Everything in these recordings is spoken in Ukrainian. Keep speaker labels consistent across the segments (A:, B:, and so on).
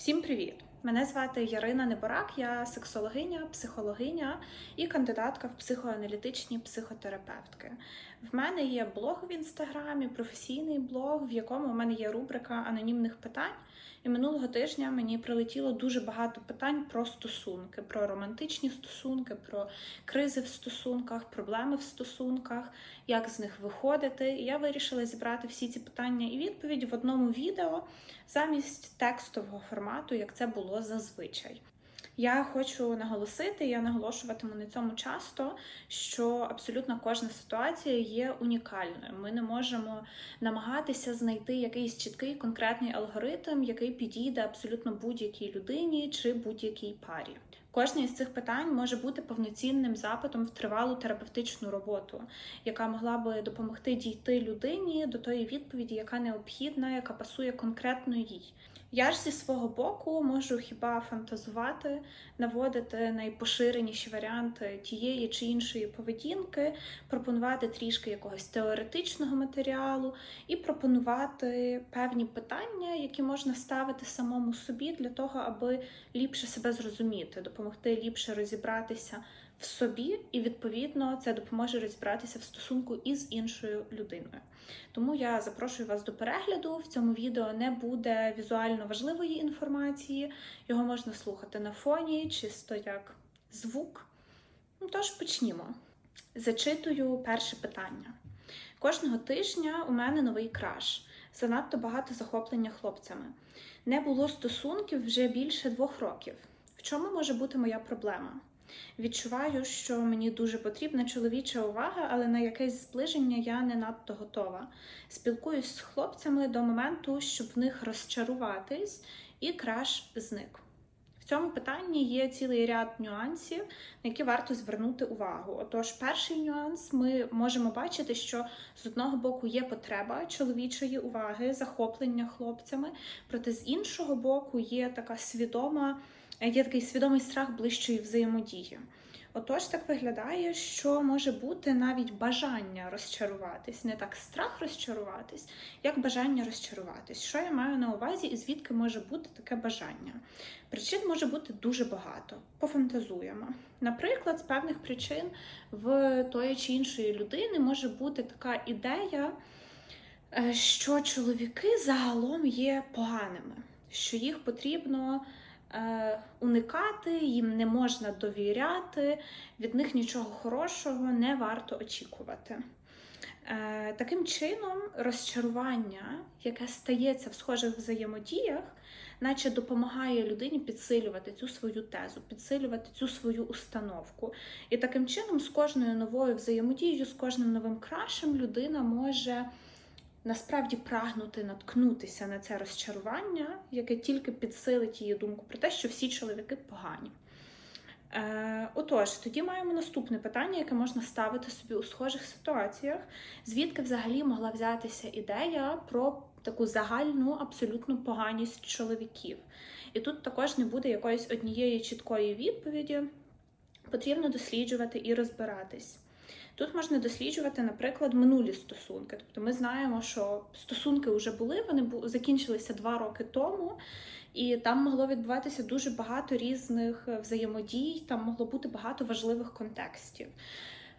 A: Всім привіт! Мене звати Ярина Неборак, я сексологиня, психологиня і кандидатка в психоаналітичні психотерапевтки. В мене є блог в інстаграмі, професійний блог, в якому в мене є рубрика анонімних питань. І минулого тижня мені прилетіло дуже багато питань про стосунки, про романтичні стосунки, про кризи в стосунках, проблеми в стосунках, як з них виходити. І я вирішила зібрати всі ці питання і відповіді в одному відео замість текстового формату, як це було зазвичай. Я хочу наголосити, я наголошуватиму на цьому часто, що абсолютно кожна ситуація є унікальною. Ми не можемо намагатися знайти якийсь чіткий конкретний алгоритм, який підійде абсолютно будь-якій людині чи будь-якій парі. Кожне із цих питань може бути повноцінним запитом в тривалу терапевтичну роботу, яка могла би допомогти дійти людині до тої відповіді, яка необхідна, яка пасує конкретно їй. Я ж зі свого боку можу хіба фантазувати, наводити найпоширеніші варіанти тієї чи іншої поведінки, пропонувати трішки якогось теоретичного матеріалу і пропонувати певні питання, які можна ставити самому собі для того, аби ліпше себе зрозуміти, допомогти ліпше розібратися в собі, і відповідно це допоможе розібратися в стосунку із іншою людиною. Тому я запрошую вас до перегляду. В цьому відео не буде візуально важливої інформації, його можна слухати на фоні, чисто як звук. Ну тож почнімо. Зачитую перше питання. Кожного тижня у мене новий краш. Занадто багато захоплення хлопцями. Не було стосунків вже більше двох років. В чому може бути моя проблема? Відчуваю, що мені дуже потрібна чоловіча увага, але на якесь зближення я не надто готова. Спілкуюсь з хлопцями до моменту, щоб в них розчаруватись, і краш зник. В цьому питанні є цілий ряд нюансів, на які варто звернути увагу. Отож, перший нюанс ми можемо бачити, що з одного боку є потреба чоловічої уваги, захоплення хлопцями, проте з іншого боку є така свідома є такий свідомий страх ближчої взаємодії. Отож, так виглядає, що може бути навіть бажання розчаруватись, не так страх розчаруватись, як бажання розчаруватись. Що я маю на увазі і звідки може бути таке бажання? Причин може бути дуже багато. Пофантазуємо. Наприклад, з певних причин в тої чи іншої людини може бути така ідея, е, що чоловіки загалом є поганими, що їх потрібно. Е, уникати, їм не можна довіряти, від них нічого хорошого не варто очікувати. Е, таким чином, розчарування, яке стається в схожих взаємодіях, наче допомагає людині підсилювати цю свою тезу, підсилювати цю свою установку. І таким чином, з кожною новою взаємодією, з кожним новим крашем людина може насправді прагнути наткнутися на це розчарування, яке тільки підсилить її думку про те, що всі чоловіки погані. Е, Отож, тоді маємо наступне питання, яке можна ставити собі у схожих ситуаціях, звідки взагалі могла взятися ідея про таку загальну абсолютну поганість чоловіків. І тут також не буде якоїсь однієї чіткої відповіді, потрібно досліджувати і розбиратись. Тут можна досліджувати, наприклад, минулі стосунки. Тобто ми знаємо, що стосунки вже були, вони закінчилися два роки тому, і там могло відбуватися дуже багато різних е, взаємодій, там могло бути багато важливих контекстів.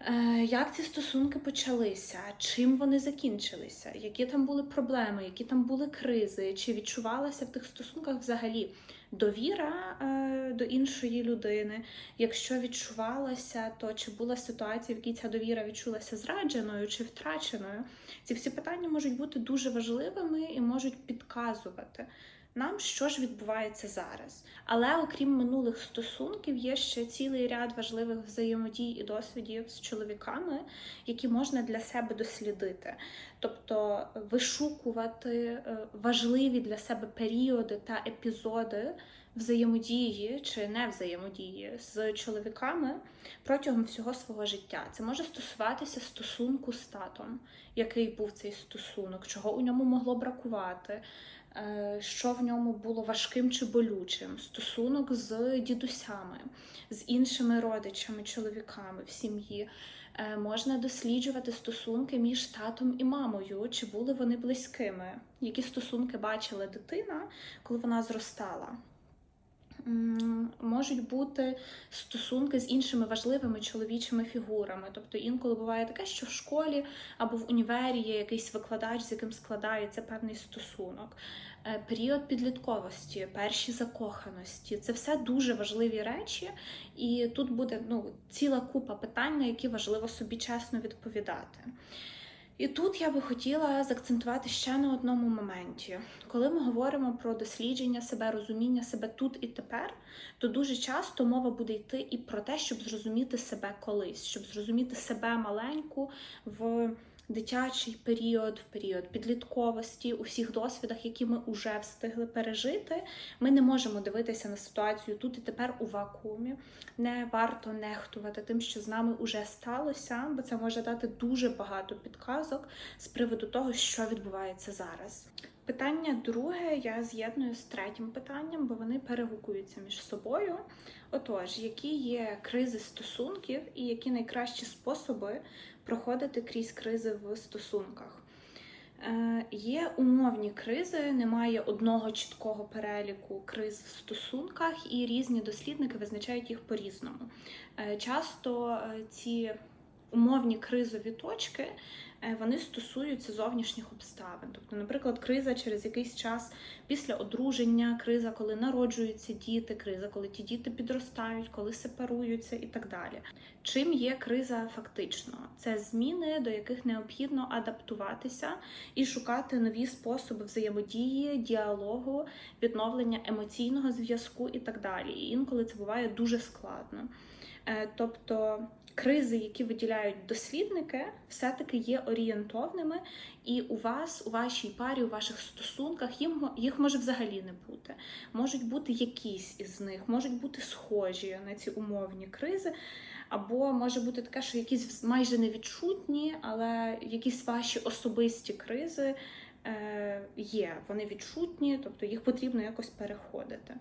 A: Е, як ці стосунки почалися, чим вони закінчилися, які там були проблеми, які там були кризи, чи відчувалася в тих стосунках взагалі довіра е, до іншої людини? Якщо відчувалася, то чи була ситуація, в якій ця довіра відчулася зрадженою чи втраченою? Ці всі питання можуть бути дуже важливими і можуть підказувати нам, що ж відбувається зараз. Але окрім минулих стосунків, є ще цілий ряд важливих взаємодій і досвідів з чоловіками, які можна для себе дослідити, тобто вишукувати е, важливі для себе періоди та епізоди. Взаємодії чи не взаємодії з чоловіками протягом всього свого життя. Це може стосуватися стосунку з татом, який був цей стосунок, чого у ньому могло бракувати, е, що в ньому було важким чи болючим, стосунок з дідусями, з іншими родичами, чоловіками в сім'ї. Е, Можна досліджувати стосунки між татом і мамою, чи були вони близькими, які стосунки бачила дитина, коли вона зростала. Можуть бути стосунки з іншими важливими чоловічими фігурами. Тобто інколи буває таке, що в школі або в універі є якийсь викладач, з яким складається певний стосунок. Е, Період підлітковості, перші закоханості це все дуже важливі речі, і тут буде ну, ціла купа питань, на які важливо собі чесно відповідати. І тут я би хотіла заакцентувати ще на одному моменті. Коли ми говоримо про дослідження себе, розуміння себе тут і тепер, то дуже часто мова буде йти і про те, щоб зрозуміти себе колись, щоб зрозуміти себе маленьку в дитячий період, в період підлітковості, у всіх досвідах, які ми вже встигли пережити. Ми не можемо дивитися на ситуацію тут і тепер у вакуумі. Не варто нехтувати тим, що з нами вже сталося, бо це може дати дуже багато підказок з приводу того, що відбувається зараз. Питання друге я з'єдную з третім питанням, бо вони перегукуються між собою. Отож, які є кризи стосунків і які найкращі способи проходити крізь кризи в стосунках? Е, Є умовні кризи, немає одного чіткого переліку криз в стосунках, і різні дослідники визначають їх по-різному. Е, Часто е, ці умовні кризові точки е, вони стосуються зовнішніх обставин. Тобто, наприклад, криза через якийсь час після одруження, криза, коли народжуються діти, криза, коли ті діти підростають, коли сепаруються і так далі. Чим є криза фактично? Це зміни, до яких необхідно адаптуватися і шукати нові способи взаємодії, діалогу, відновлення емоційного зв'язку і так далі. І інколи це буває дуже складно. Е, Тобто кризи, які виділяють дослідники, все-таки є орієнтовними, і у вас, у вашій парі, у ваших стосунках їм, їх може взагалі не бути. Можуть бути якісь із них, можуть бути схожі на ці умовні кризи. Або може бути таке, що якісь майже невідчутні, але якісь ваші особисті кризи е, є. Вони відчутні, тобто їх потрібно якось переходити.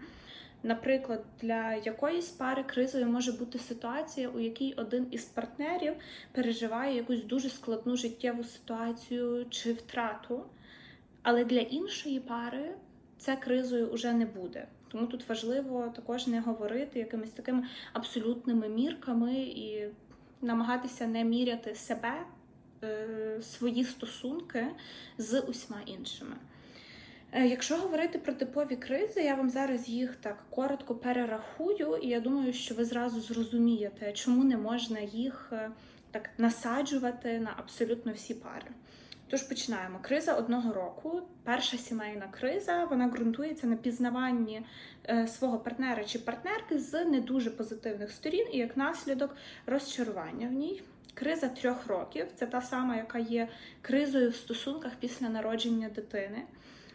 A: Наприклад, для якоїсь пари кризою може бути ситуація, у якій один із партнерів переживає якусь дуже складну життєву ситуацію чи втрату, але для іншої пари це кризою вже не буде. Тому тут важливо також не говорити якимись такими абсолютними мірками і намагатися не міряти себе, е, свої стосунки з усіма іншими. Е, Якщо говорити про типові кризи, я вам зараз їх так коротко перерахую, і я думаю, що ви зразу зрозумієте, чому не можна їх е, так насаджувати на абсолютно всі пари. Тож починаємо. Криза одного року. Перша сімейна криза вона ґрунтується на пізнаванні е, свого партнера чи партнерки з не дуже позитивних сторін, і як наслідок розчарування в ній. Криза трьох років це та сама, яка є кризою в стосунках після народження дитини.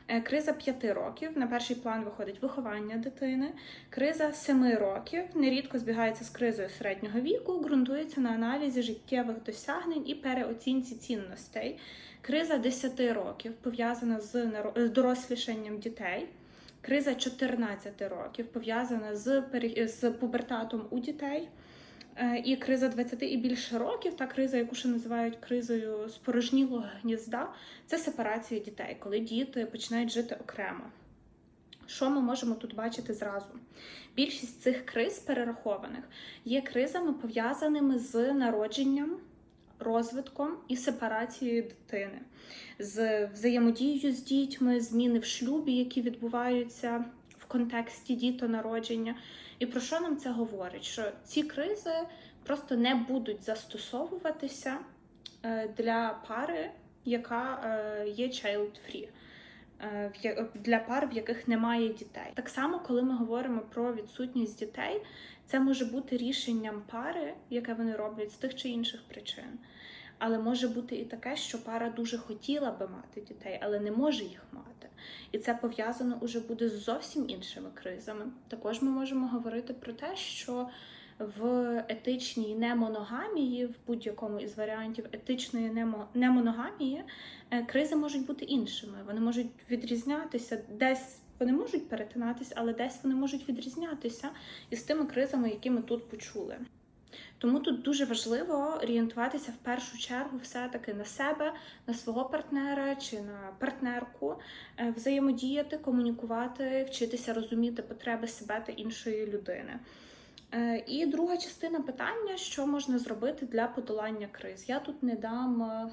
A: Е, Криза п'яти років на перший план виходить виховання дитини. Криза семи років нерідко збігається з кризою середнього віку, ґрунтується на аналізі життєвих досягнень і переоцінці цінностей. Криза 10 років пов'язана з дорослішанням дітей. Криза 14 років пов'язана з, з пубертатом у дітей. Е, І криза 20 і більше років, та криза, яку ще називають кризою спорожнілого гнізда, це сепарація дітей, коли діти починають жити окремо. Що ми можемо тут бачити зразу? Більшість цих криз перерахованих є кризами, пов'язаними з народженням, розвитком і сепарацією дитини, з взаємодією з дітьми, зміни в шлюбі, які відбуваються контексті дітонародження. І про що нам це говорить? Що ці кризи просто не будуть застосовуватися е, для пари, яка е, є child-free. е, в Для пар, в яких немає дітей. Так само, коли ми говоримо про відсутність дітей, це може бути рішенням пари, яке вони роблять з тих чи інших причин. Але може бути і таке, що пара дуже хотіла би мати дітей, але не може їх мати. І це пов'язано уже буде з зовсім іншими кризами. Також ми можемо говорити про те, що в етичній немоногамії, в будь-якому із варіантів етичної немо- немоногамії, е, кризи можуть бути іншими. Вони можуть відрізнятися десь. Вони можуть перетинатися, але десь вони можуть відрізнятися із тими кризами, які ми тут почули. Тому тут дуже важливо орієнтуватися в першу чергу все-таки на себе, на свого партнера чи на партнерку, е, взаємодіяти, комунікувати, вчитися розуміти потреби себе та іншої людини. Е, І друга частина питання, що можна зробити для подолання криз. Я тут не дам е,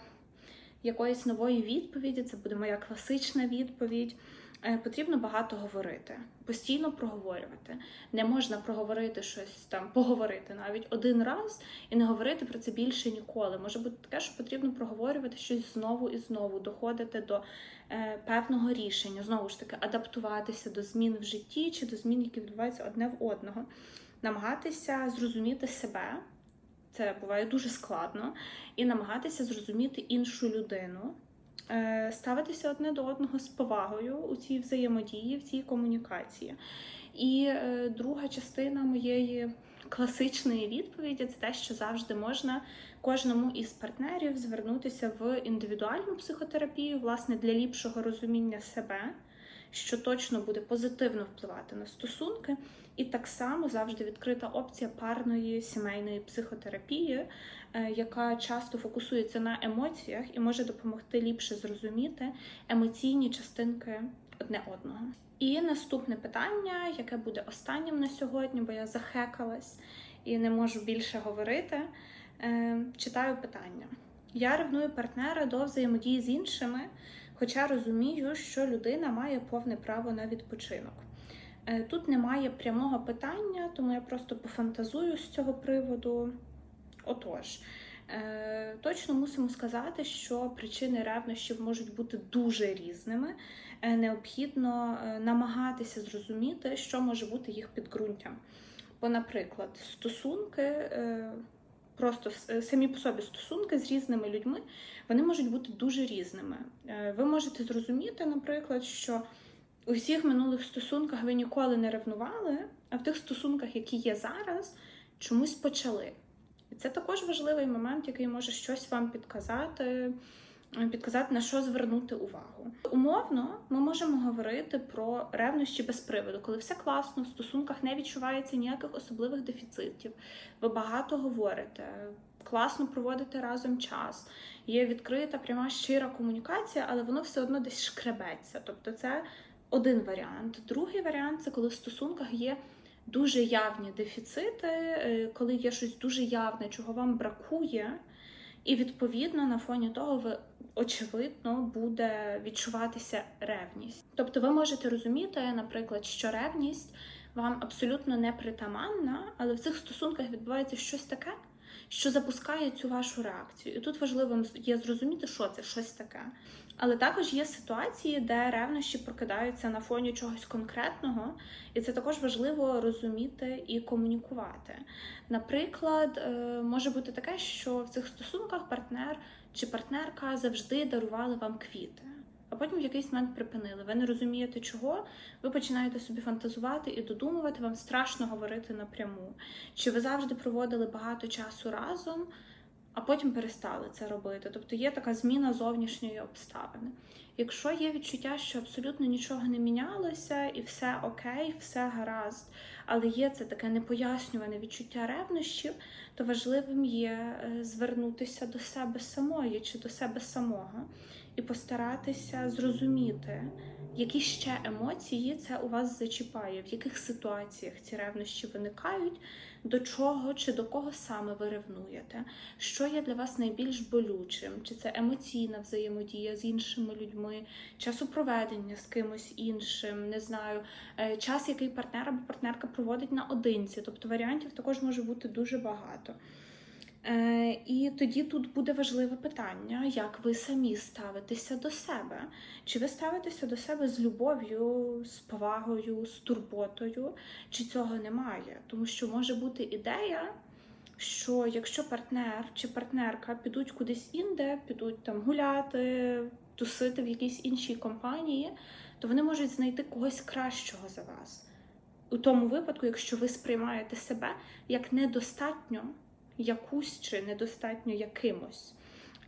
A: якоїсь нової відповіді, це буде моя класична відповідь. Е, Потрібно багато говорити, постійно проговорювати. Не можна проговорити щось там, поговорити навіть один раз і не говорити про це більше ніколи. Може бути таке, що потрібно проговорювати щось знову і знову, доходити до е, певного рішення, знову ж таки, адаптуватися до змін в житті чи до змін, які відбуваються одне в одного, намагатися зрозуміти себе. Це буває дуже складно, і намагатися зрозуміти іншу людину, ставитися одне до одного з повагою у цій взаємодії, в цій комунікації. І е, друга частина моєї класичної відповіді це те, що завжди можна кожному із партнерів звернутися в індивідуальну психотерапію, власне, для ліпшого розуміння себе, що точно буде позитивно впливати на стосунки. І так само завжди відкрита опція парної сімейної психотерапії, е, яка часто фокусується на емоціях і може допомогти ліпше зрозуміти емоційні частинки одне одного. І наступне питання, яке буде останнім на сьогодні, бо я захекалась і не можу більше говорити. Е, Читаю питання. Я ревную партнера до взаємодії з іншими, хоча розумію, що людина має повне право на відпочинок. Е, Тут немає прямого питання, тому я просто пофантазую з цього приводу. Отож, е, точно мусимо сказати, що причини ревнощів можуть бути дуже різними. Е, Необхідно намагатися зрозуміти, що може бути їх підґрунтям. Бо, наприклад, стосунки, просто е, самі по собі стосунки з різними людьми, вони можуть бути дуже різними. Е, Ви можете зрозуміти, наприклад, що у всіх минулих стосунках ви ніколи не ревнували, а в тих стосунках, які є зараз, чомусь почали. І це також важливий момент, який може щось вам підказати, підказати на що звернути увагу. Умовно, ми можемо говорити про ревнощі без приводу, коли все класно, в стосунках не відчувається ніяких особливих дефіцитів. Ви багато говорите, класно проводите разом час. Є відкрита, пряма щира комунікація, але воно все одно десь шкребеться. Тобто, це один варіант. Другий варіант це коли в стосунках є дуже явні дефіцити, е, коли є щось дуже явне, чого вам бракує, і відповідно на фоні того ви очевидно буде відчуватися ревність. Тобто, ви можете розуміти, наприклад, що ревність вам абсолютно не притаманна, але в цих стосунках відбувається щось таке. Що запускає цю вашу реакцію, і тут важливим є зрозуміти, що це щось таке. Але також є ситуації, де ревнощі прокидаються на фоні чогось конкретного, і це також важливо розуміти і комунікувати. Наприклад, е, може бути таке, що в цих стосунках партнер чи партнерка завжди дарували вам квіти, а потім в якийсь момент припинили. Ви не розумієте, чого, ви починаєте собі фантазувати і додумувати, вам страшно говорити напряму. Чи ви завжди проводили багато часу разом? А потім перестали це робити. Тобто є така зміна зовнішньої обставини. Якщо є відчуття, що абсолютно нічого не мінялося, і все окей, все гаразд, але є це таке непояснюване відчуття ревнощів, то важливим є е, звернутися до себе самої чи до себе самого і постаратися зрозуміти, які ще емоції це у вас зачіпає, в яких ситуаціях ці ревнощі виникають, до чого чи до кого саме ви ревнуєте, що є для вас найбільш болючим, чи це емоційна взаємодія з іншими людьми, часопроведення з кимось іншим, не знаю, е, час, який партнер або партнерка проводить наодинці. Тобто варіантів також може бути дуже багато. Е, І тоді тут буде важливе питання, як ви самі ставитеся до себе. Чи ви ставитеся до себе з любов'ю, з повагою, з турботою, чи цього немає? Тому що може бути ідея, що якщо партнер чи партнерка підуть кудись інде, підуть там гуляти, тусити в якійсь іншій компанії, то вони можуть знайти когось кращого за вас. У тому випадку, якщо ви сприймаєте себе як недостатньо якусь чи недостатньо якимось.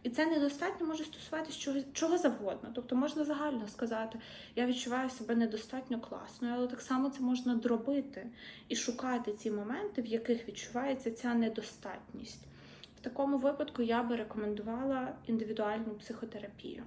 A: І це недостатньо може стосуватися чого, чого завгодно. Тобто можна загально сказати, я відчуваю себе недостатньо класною, але так само це можна дробити і шукати ці моменти, в яких відчувається ця недостатність. В такому випадку я би рекомендувала індивідуальну психотерапію.